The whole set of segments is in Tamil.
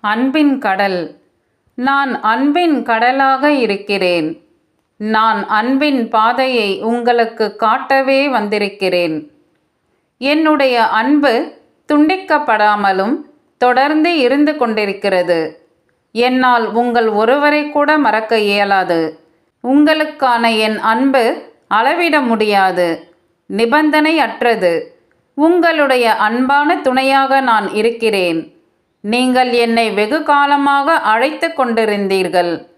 அன்பின் கடல். நான் அன்பின் கடலாக இருக்கிறேன். நான் அன்பின் பாதையை உங்களுக்கு காட்டவே வந்திருக்கிறேன். என்னுடைய அன்பு துண்டிக்கப்படாமலும் தொடர்ந்து இருந்து கொண்டிருக்கிறது. என்னால் உங்கள் ஒருவரை கூட மறக்க இயலாது. உங்களுக்கான என் அன்பு அளவிட முடியாது. நிபந்தனையற்றது. உங்களுடைய அன்பான துணையாக நான் இருக்கிறேன். நீங்கள் என்னை வெகு காலமாக அழைத்து கொண்டிருந்தீர்கள்.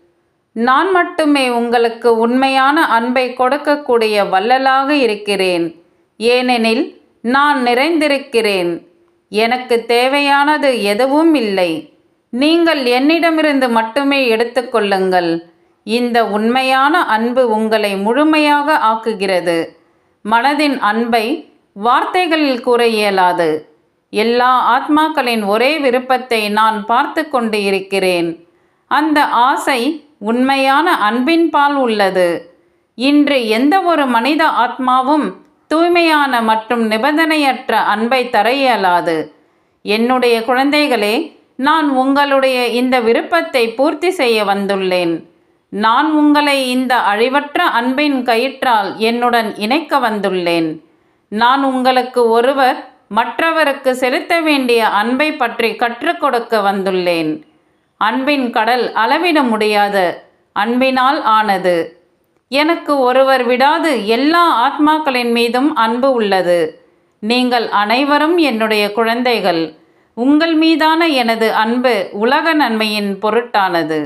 நான் மட்டுமே உங்களுக்கு உண்மையான அன்பை கொடுக்கக்கூடிய வள்ளலாக இருக்கிறேன். ஏனெனில் நான் நிறைந்திருக்கிறேன். எனக்கு தேவையானது எதுவும் இல்லை. நீங்கள் என்னிடமிருந்து மட்டுமே எடுத்துக்கொள்ளுங்கள் இந்த உண்மையான அன்பு உங்களை முழுமையாக ஆக்குகிறது. மனதின் அன்பை வார்த்தைகளில் கூற இயலாது. எல்லா ஆத்மாக்களின் ஒரே விருப்பத்தை நான் பார்த்து கொண்டு இருக்கிறேன் அந்த ஆசை உண்மையான அன்பின் பால் உள்ளது. இன்று எந்த ஒரு மனித ஆத்மாவும் தூய்மையான மற்றும் நிபந்தனையற்ற அன்பை தர இயலாது என்னுடைய குழந்தைகளே நான் உங்களுடைய இந்த விருப்பத்தை பூர்த்தி செய்ய வந்துள்ளேன். நான் உங்களை இந்த அழிவற்ற அன்பின் கயிற்றால் என்னுடன் இணைக்க வந்துள்ளேன். நான் உங்களுக்கு ஒருவர் மற்றவருக்கு செலுத்த வேண்டிய அன்பை பற்றி கற்றுக் கொடுக்க வந்துள்ளேன். அன்பின் கடல் அளவிட முடியாத அன்பினால் ஆனது. எனக்கு ஒருவர் விடாது எல்லா ஆத்மாக்களின் மீதும் அன்பு உள்ளது. நீங்கள் அனைவரும் என்னுடைய குழந்தைகள். உங்கள் மீதான எனது அன்பு உலக நன்மையின் பொருட்டானது.